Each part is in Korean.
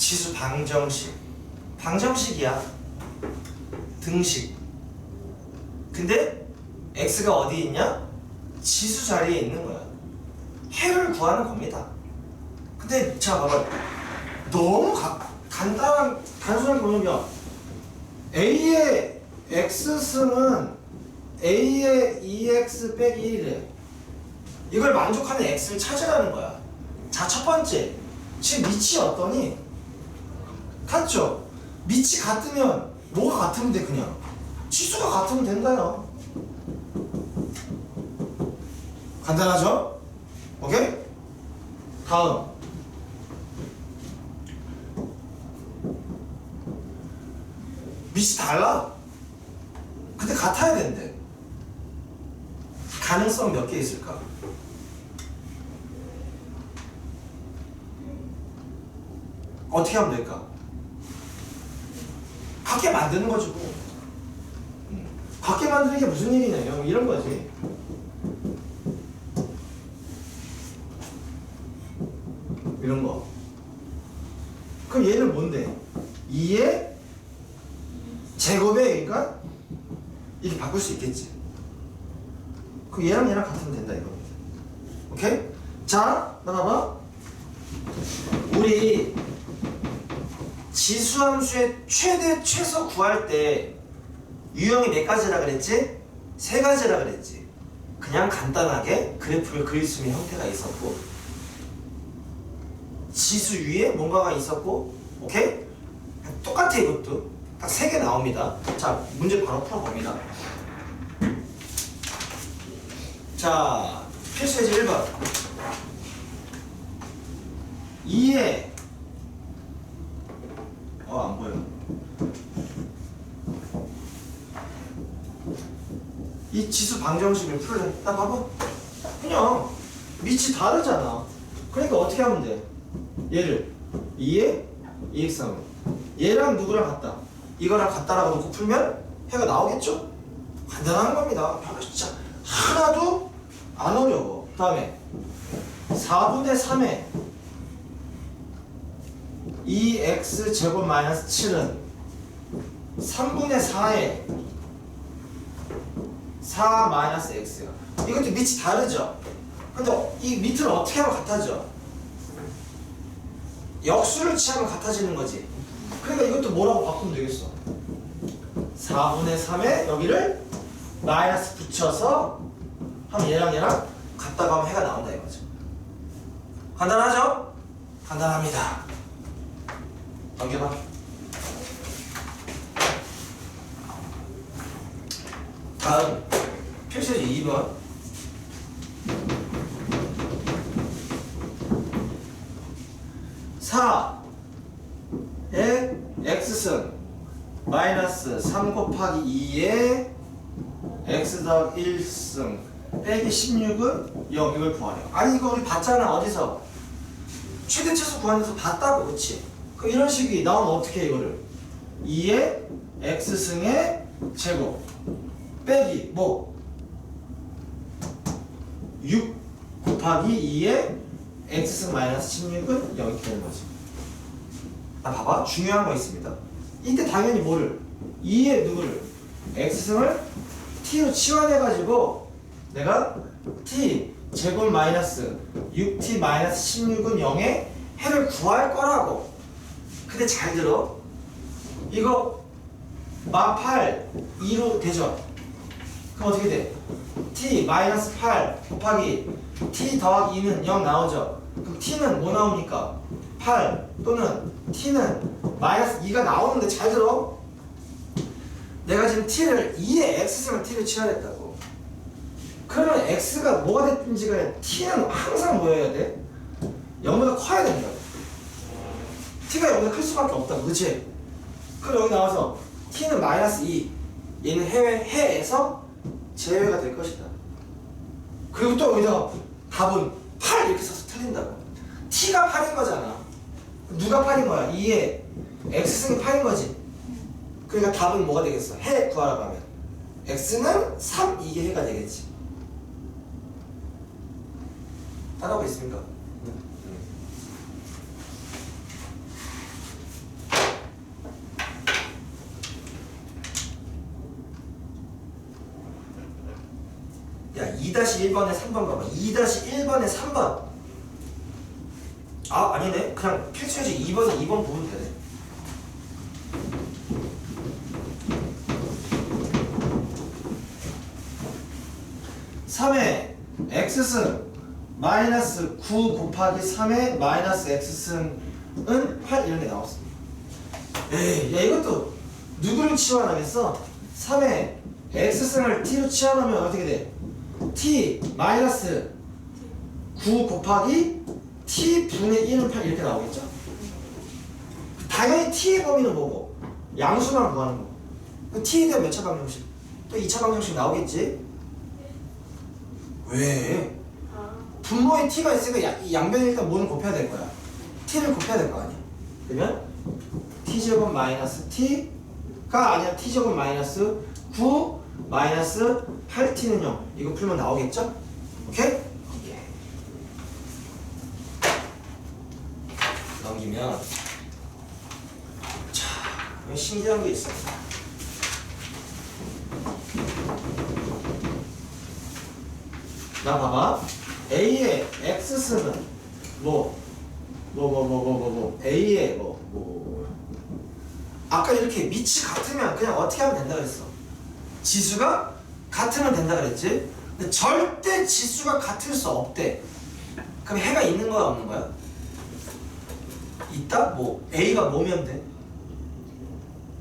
지수 방정식. 방정식이야. 등식. 근데 x가 어디 있냐? 지수 자리에 있는 거야. 해를 구하는 겁니다. 근데 자 봐봐. 너무 가, 간단한 단순한 개념이야. a의 x승은 a의 2x 빼기 1이래. 이걸 만족하는 x를 찾으라는 거야. 자, 첫 번째. 지금 밑이 어떠니? 같죠? 밑이 같으면 뭐가 같으면 돼 그냥. 치수가 같으면 된다요. 간단하죠? 오케이? 다음. 밑이 달라. 근데 같아야 된대. 가능성 몇 개 있을까? 어떻게 하면 될까? 같게 만드는 거지 뭐. 음. 같게 만드는 게 무슨 일이냐 이런 거지. 이런 거. 그럼 얘는 뭔데? 2의 제곱에 그러니까 이렇게 바꿀 수 있겠지. 그럼 얘랑 얘랑 같으면 된다 이겁니다. 오케이? 자, 나가봐. 우리 지수 함수의 최대 최소 구할 때 유형이 몇 가지라 그랬지? 세 가지라 그랬지. 그냥 간단하게 그래프를 그릴 수 있는 형태가 있었고 지수 위에 뭔가가 있었고 오케이? 똑같아 이것도 딱 세 개 나옵니다. 자 문제 바로 풀어봅니다. 자 필수 예제 1번 2에 어 안 보여. 이 지수 방정식을 풀래 나 봐봐. 그냥 밑이 다르잖아. 그러니까 어떻게 하면 돼? 얘를 2에 2x 하면 얘랑 누구랑 같다? 이거랑 같다라고 놓고 풀면 해가 나오겠죠? 간단한 겁니다. 별로 진짜 하나도 안 어려워. 다음에 4분의 3에 2x 제곱 마이너스 7은 3분의 4에 4 마이너스 x야. 이것도 밑이 다르죠? 근데 이 밑을 어떻게 하면 같아져? 역수를 취하면 같아지는 거지. 그러니까 이것도 뭐라고 바꾸면 되겠어? 4분의 3에 여기를 마이너스 붙여서 하면 얘랑 얘랑 같다고 하면 해가 나온다 이거죠. 간단하죠? 간단합니다. 넘겨봐. 다음 필수제 2번. 사의 x승 마이너스 3 곱하기 2의 x 더하기 1승 빼기 16은 0 이걸 구하래요. 아니 이거 우리 봤잖아 어디서 최대 최소 구하는 데서 봤다고 그치? 그 이런 식이 나오면 어떻게 해 이거를? 2의 x승의 제곱. 빼기 뭐? 6 곱하기 2의 x승 마이너스 16은 0이 되는 거지. 나 봐봐. 중요한 거 있습니다. 이때 당연히 뭐를? 2의 누구를? X승을 t로 치환해 가지고 내가 t 제곱 마이너스 6t 마이너스 16은 0의 해를 구할 거라고 근데 잘 들어 이거 마8 2로 되죠 그럼 어떻게 돼? t 마이너스 8 곱하기 t 더하기 2는 0 나오죠 그럼 t는 뭐 나옵니까? 8 또는 t는 마이너스 2가 나오는데 잘 들어 내가 지금 t를 2의 x승을 t를 취하했다고 그러면 x가 뭐가 됐든지 간에 t는 항상 뭐여야 돼? 0보다 커야 됩니다 t가 0보다 클 수밖에 없다고 그치? 그럼 여기 나와서 t는 마이너스 2 얘는 해외, 해에서 제외가 될 것이다 그리고 또 여기다가 답은 8 이렇게 써서 틀린다고 t가 8인 거잖아 누가 8인 거야? 2에 x승이 8인 거지 그러니까 답은 뭐가 되겠어? 해 구하라고 하면 x는 3 이게 해가 되겠지 따라오고 있습니까? 2-1번에 3번 봐봐. 2-1번에 3번. 아 아니네. 그냥 필수여지 2번에 2번 보면 되네. 삼의 x승 마이너스 9 곱하기 3의 마이너스 x승은 8 이런 게 나왔습니다. 에이 야 이것도 누구를 치환하겠어? 3의 x승을 t로 치환하면 어떻게 돼? T 마이너스 9 곱하기 t 분의 1은 8 이렇게 나오겠죠? 당연히 t의 범위는 뭐고? 양수만 구하는 거. 그 t에 대한 몇차 방정식? 또 2차 방정식 나오겠지? 왜? 아, 분모에 t가 있으니까 양변에 일단 뭐는 곱해야 될 거야. t를 곱해야 될 거 아니야. 그러면 t제곱 마이너스 t가 아니라 t제곱 마이너스 9 마이너스 8t는 0. 이거 풀면 나오겠죠? 오케이? 오케이. 넘기면 자, 신기한 게 있어. 나 봐봐. A의 X승은 뭐, 뭐, 뭐, 뭐, 뭐, 뭐, 뭐, A의 뭐, 뭐, 뭐, 뭐. 아까 이렇게 밑이 같으면 그냥 어떻게 하면 된다 그랬어. 지수가 같으면 된다 그랬지? 근데 절대 지수가 같을 수 없대. 그럼 해가 있는 거야, 없는 거야? 있다? 뭐, A가 뭐면 돼?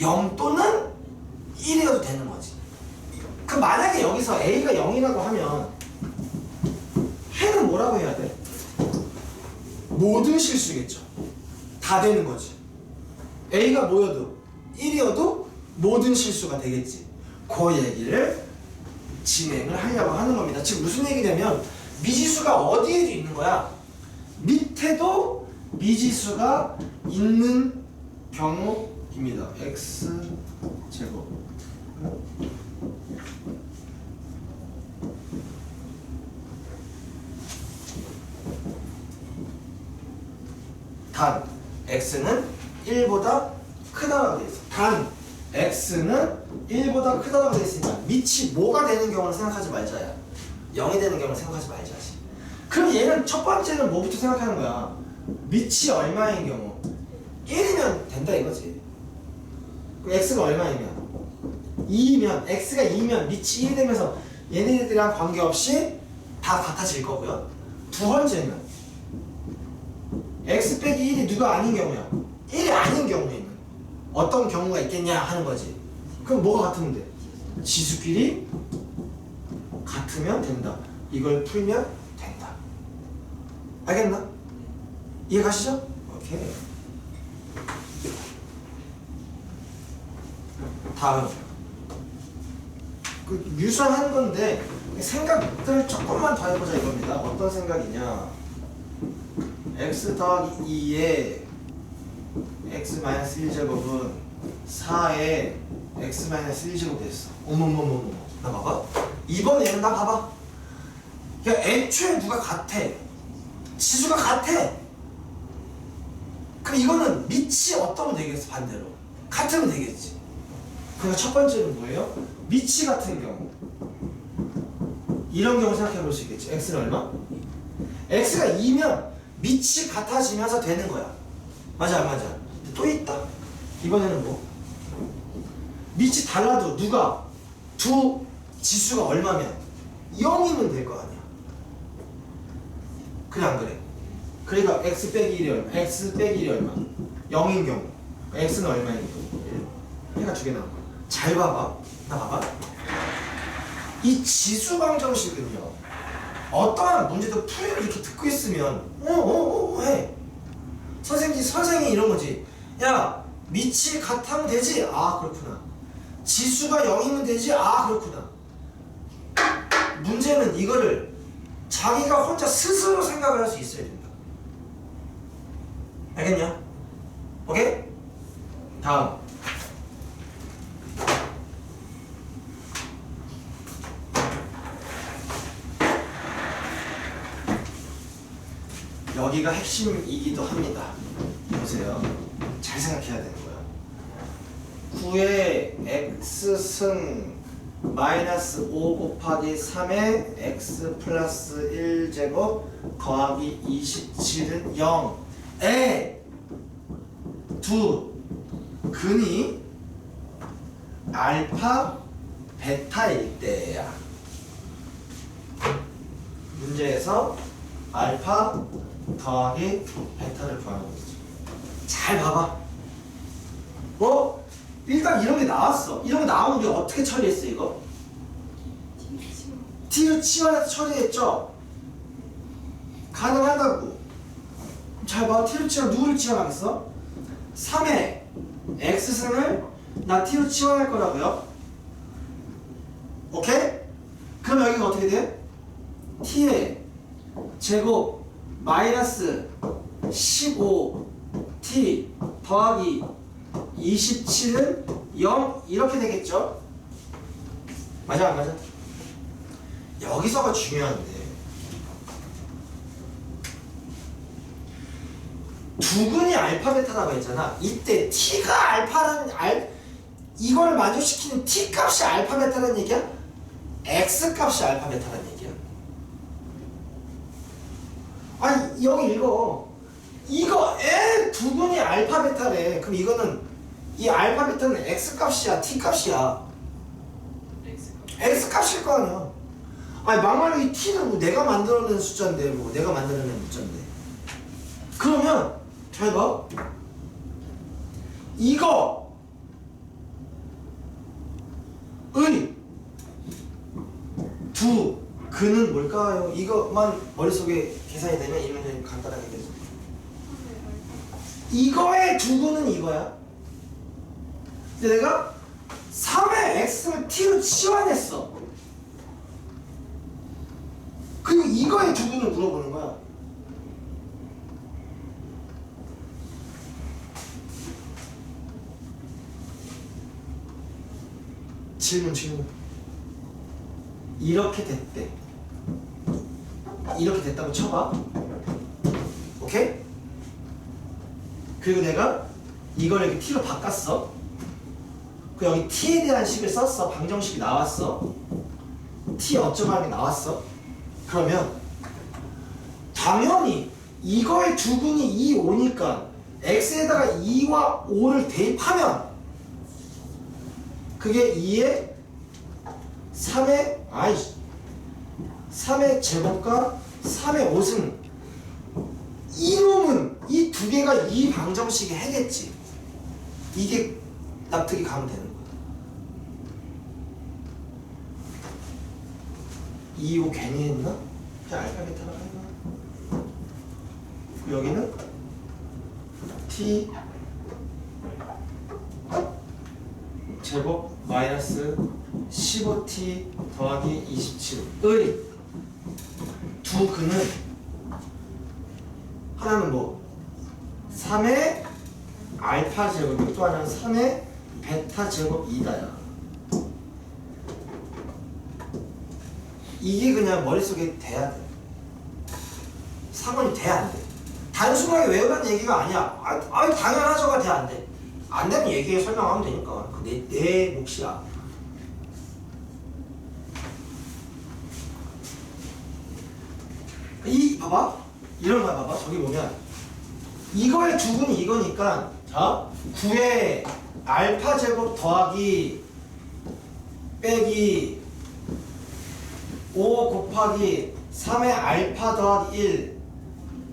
0 또는 1이어도 되는 거지. 그럼 만약에 여기서 A가 0이라고 하면 해는 뭐라고 해야 돼? 모든 실수겠죠. 다 되는 거지. A가 뭐여도 1이어도 모든 실수가 되겠지. 그 얘기를 진행을 하려고 하는 겁니다. 지금 무슨 얘기냐면 미지수가 어디에도 있는 거야. 밑에도 미지수가 있는 경우입니다. x 제곱 단 x는 1보다 크다라고 돼 있어. 단 x는 1보다 크다라고 돼 있으니까 밑이 뭐가 되는 경우를 생각하지 말자야. 0이 되는 경우를 생각하지 말자지. 그럼 얘는 첫 번째는 뭐부터 생각하는 거야? 밑이 얼마인 경우? 1이면 된다 이거지. x가 얼마이면? 2이면 x가 2면 밑이 1이 되면서 얘네들이랑 관계없이 다 같아질 거고요. 두 번째는 x 빼기 1이 누가 아닌 경우야? 1이 아닌 경우에는 어떤 경우가 있겠냐 하는 거지. 그럼 뭐가 같으면 돼? 지수끼리 같으면 된다. 이걸 풀면 된다. 알겠나? 이해 가시죠? 오케이. 다음. 그 유사한 건데 생각들 조금만 더 해보자 이겁니다. 어떤 생각이냐? x 더하기 2에 x 1제곱은 4에 x 1제곱 됐어. 어머머머머. 나 봐봐. 이번 얘는 나 봐봐. 야 애초에 누가 같아. 지수가 같아. 그럼 이거는 밑이 어떠면 되겠어 반대로. 같으면 되겠지. 그러니까 첫 번째는 뭐예요? 밑이 같은 경우. 이런 경우 생각해 볼 수 있겠지. x는 얼마? x가 2면 밑이 같아지면서 되는 거야. 맞아, 안 맞아. 또 있다. 이번에는 뭐? 밑이 달라도 누가 두 지수가 얼마면 0이면 될 거 아니야. 그래 안 그래? 그러니까 x 빼기 1이 얼마? x 빼기 1이 얼마? 0인 경우. x는 얼마인 경우? 해가 두 개 나온 거야. 잘 봐봐. 나 봐봐. 이 지수 방정식은요. 어떠한 문제도 풀이를 이렇게 듣고 있으면 어어어 해. 선생님 선생이 이런 거지. 야 밑이 같으면 되지. 아 그렇구나. 지수가 0이면 되지. 아 그렇구나. 문제는 이거를 자기가 혼자 스스로 생각을 할 수 있어야 된다. 알겠냐? 오케이? 다음. 여기가 핵심이기도 합니다. 보세요. 잘 생각해야 되는 거야. 9의 x승 마이너스 5 곱하기 3의 x 플러스 1제곱 더하기 27은 0에 두 근이 알파 베타일 때야 문제에서 알파 더하기 베타를 구하는 거지 잘 봐봐 어? 일단 이런 게 나왔어 이런 게 나오면 어떻게 처리했어 이거? t를 치환해서 처리했죠? 가능하다고 잘 봐. t로 치환 누구를 치환하겠어? 3의 x승을 나 t로 치환할 거라고요. 오케이? 그럼 여기가 어떻게 돼? t의 제곱 마이너스 15t 더하기 27은 0 이렇게 되겠죠? 맞아 안 맞아? 여기서가 중요한데 두근이 알파 베타라고 했잖아. 이때 t가 알파라는 알 이걸 만족시키는 t 값이 알파 베타라는 얘기야? x 값이 알파 베타라는 얘기야? 아니 여기 읽어. 이거 에 두근이 알파 베타래. 그럼 이거는 이 알파 베타는 x 값이야, t 값이야. x 값일 거 아니야. 아니 막말로 이 t는 뭐 내가 만들어낸 숫자인데 뭐 내가 만들어낸 숫자인데. 그러면 잘 봐. 이거 의두 그는 뭘까요? 이것만 머릿속에 계산이 되면 이 문제는 간단하게 되죠. 이거의 두 근은 이거야. 근데 내가 3의 x를 t로 치환했어. 그리고 이거의 두 근을 물어보는 거야. 질문 질문 이렇게 됐대 이렇게 됐다고 쳐봐. 오케이? 그리고 내가 이걸 이렇게 t로 바꿨어. 그 여기 t에 대한 식을 썼어. 방정식이 나왔어. T 어쩌고 하는 게 나왔어. 그러면 당연히 이거의 두근이 2, 5니까 x에다가 2와 5를 대입하면 그게 2의 3의 아이 3의 제곱과 3의 5승 이놈은 이 두 개가 이 방정식이 해겠지 이게 납득이 가면 되는 거야 2, 5 괜히 했나? 그냥 알파 베타라고 했나? 여기는 t 제곱 마이너스 15t 더하기 27의 두 근은 하나는 뭐 3의 알파 제곱이고 또 하나는 3의 베타 제곱 2다야 이게 그냥 머릿속에 돼야 돼 상관이 돼야 안 돼. 단순하게 외우라는 얘기가 아니야. 아, 아 당연하죠가 돼안 돼. 안 되면 얘기해 설명하면 되니까. 그내 내 몫이야. 이 봐봐. 이런 거 봐봐. 저기 보면. 이거의 두근이 이거니까 자 9의 알파 제곱 더하기 빼기 5 곱하기 3의 알파 더하기 1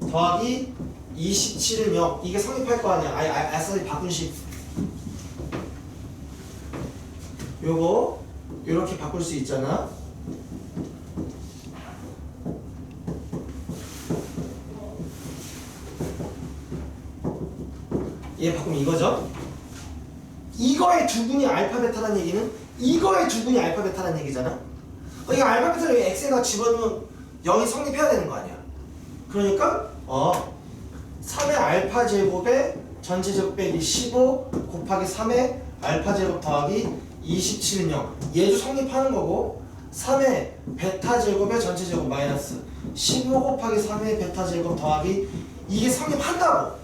더하기 27은 0 이게 성립할 거 아니야. 아니 아, 아싸리 바꾼식. 요거 요렇게 바꿀 수 있잖아 얘 바꾸면 이거죠? 이거의 두근이 알파 베타라는 얘기는 이거의 두근이 알파 베타라는 얘기잖아? 어, 이거 알파 베타를 여기 x에다 집어넣으면 0이 성립해야 되는 거 아니야? 그러니까 어 3의 알파 제곱의 전체 제곱 빼기 15 곱하기 3의 알파 제곱 더하기 27은 0 얘도 성립하는 거고 3의 베타 제곱의 전체 제곱 마이너스 15 곱하기 3의 베타 제곱 더하기 이게 성립한다고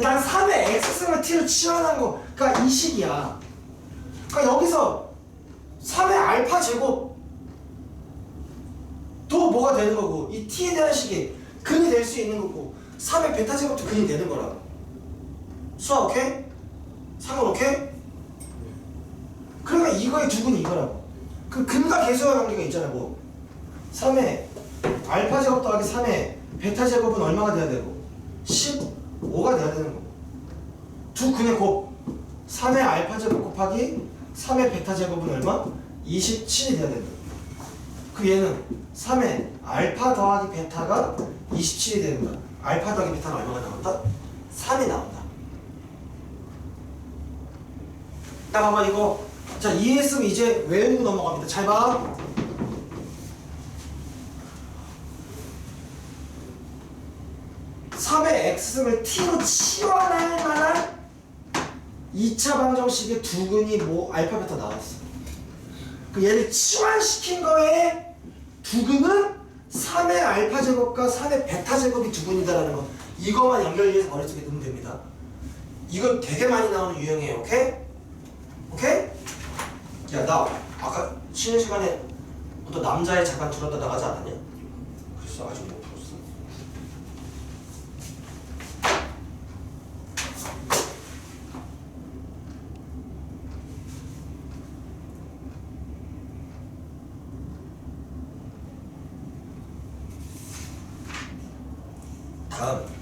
난 3의 x승을 t로 치환한 거가 이 식이야. 그러니까 여기서 3의 알파 제곱 또 뭐가 되는 거고 이 t에 대한 식이 근이 될 수 있는 거고 3의 베타 제곱도 근이 되는 거라고 수학 오케이? 상관 오케이? 그러니까 이거의 두 근이 이거라고. 그 근과 계수와 관계가 있잖아 뭐. 3의 알파 제곱 더하기 3의 베타 제곱은 얼마가 돼야 되고 15가 돼야 되는 거고? 두 근의 곱. 3의 알파 제곱 곱하기 3의 베타 제곱은 얼마? 27이 돼야 된다. 그 얘는 3의 알파 더하기 베타가 27이 되는 거야 알파 더하기 베타는 얼마가 나온다? 3이 나온다. 자 봐봐 이거 자 이해했으면 이제 외우고 넘어갑니다. 잘봐 3의 x승을 t로 치환할 만한 2차 방정식의 두 근이 뭐 알파 베타 나왔어 그 얘를 치환시킨 거에 두 근은 3의 알파 제곱과 3의 베타 제곱이 두 근이다라는 거 이거만 연결해서 머릿속에 넣으면 됩니다 이건 되게 많이 나오는 유형이에요 오케이? 오케이? 야 나 아까 쉬는 시간에 어떤 남자애 잠깐 들었다 나가지 않았냐? 글쎄 아직 못 풀었어 다음